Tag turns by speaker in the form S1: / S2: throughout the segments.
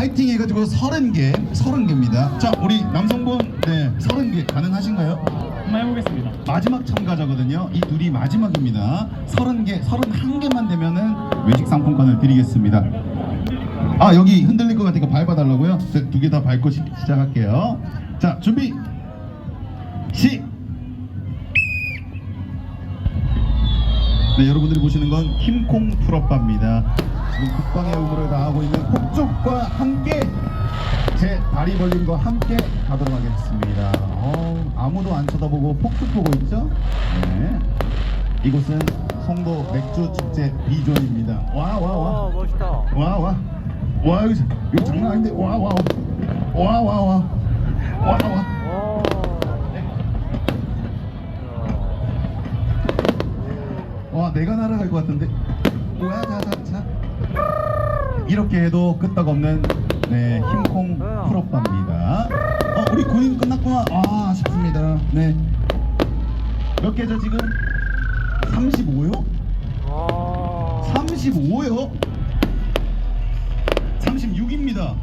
S1: 파이팅 해가지고 30개, 30개입니다. 자, 우리 남성분, 네, 30개 가능하신가요?
S2: 한번 해보겠습니다.
S1: 마지막 참가자거든요. 이 둘이 마지막입니다. 30개, 31개만 되면은 외식 상품권을 드리겠습니다. 아, 여기 흔들릴 것 같으니까 밟아달라고요? 두 개 다 밟고 시, 시작할게요. 자, 준비. 시. 네, 여러분들이 보시는 건 힘콩 풀업바입니다. 지금 국방의 의무를 다하고 있는 폭죽과 함께 제 다리 벌림과 함께 가도록 하겠습니다. 어, 아무도 안 쳐다보고 폭죽 보고 있죠? 네. 이곳은 송도 맥주 축제 B존입니다. 와, 와, 와.
S3: 와 멋있다.
S1: 와, 와. 와, 여기, 이거 장난 아닌데. 와, 와. 와, 와, 와. 와, 와.
S3: 와.
S1: 와 내가 날아갈 것 같은데. 뭐야 자 자 자. 이렇게 해도 끄떡없는 네 힘콩 프로빠입니다. 어 우리 군인 끝났구나. 아 아쉽습니다. 네 몇 개죠 지금? 35요?
S3: 와.
S1: 35요? 36입니다.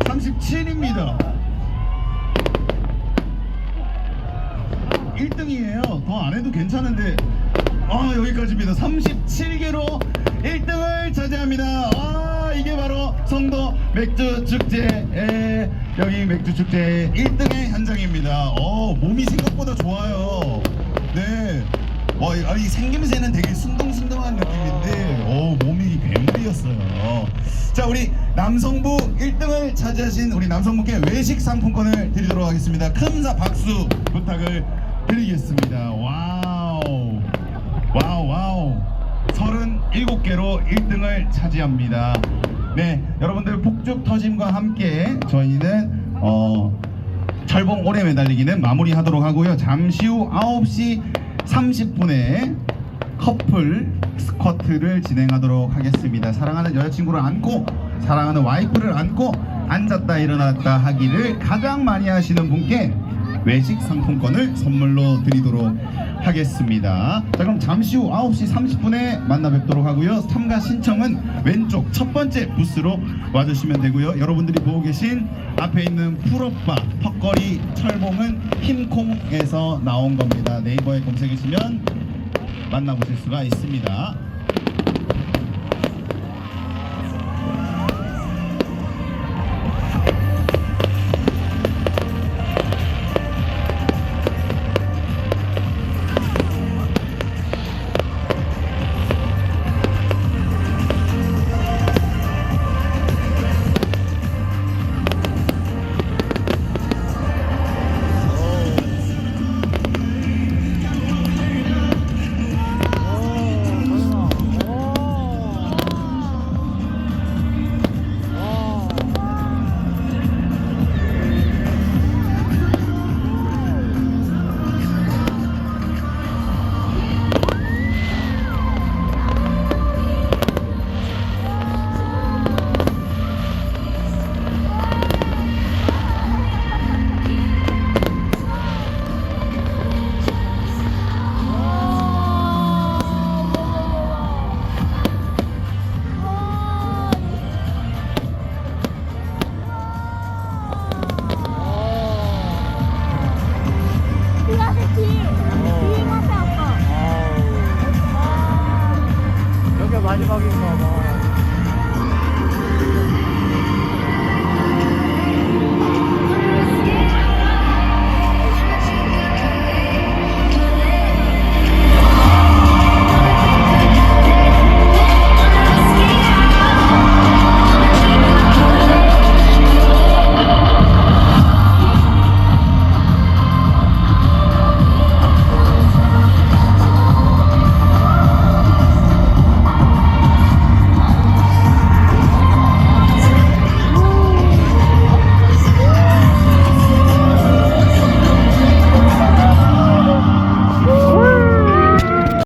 S1: 37입니다. 1등이에요. 더 안 해도 괜찮은데 아 여기까지입니다. 37개로 1등을 차지합니다. 아 이게 바로 성도 맥주 축제. 에 여기 맥주 축제 1등의 현장입니다. 어 몸이 생각보다 좋아요. 네. 와, 이- 아, 이 생김새는 되게 순둥순둥한 느낌인데, 어, 몸이 괴물이었어요. 자, 우리 남성부 1등을 차지하신 우리 남성분께 외식 상품권을 드리도록 하겠습니다. 큰사 박수 부탁을 드리겠습니다. 와우. 와우, 와우. 37개로 1등을 차지합니다. 네, 여러분들 폭죽 터짐과 함께 저희는, 어, 철봉 오래 매달리기는 마무리하도록 하고요. 잠시 후 9시 30분에 커플 스쿼트를 진행하도록 하겠습니다. 사랑하는 여자친구를 안고 사랑하는 와이프를 안고 앉았다 일어났다 하기를 가장 많이 하시는 분께 외식 상품권을 선물로 드리도록 하겠습니다. 자 그럼 잠시 후 9시 30분에 만나 뵙도록 하고요. 참가 신청은 왼쪽 첫 번째 부스로 와주시면 되고요. 여러분들이 보고 계신 앞에 있는 풀업바 턱걸이 철봉은 힘콩에서 나온 겁니다. 네이버에 검색하시면 만나보실 수가 있습니다. 마지막인가 봐.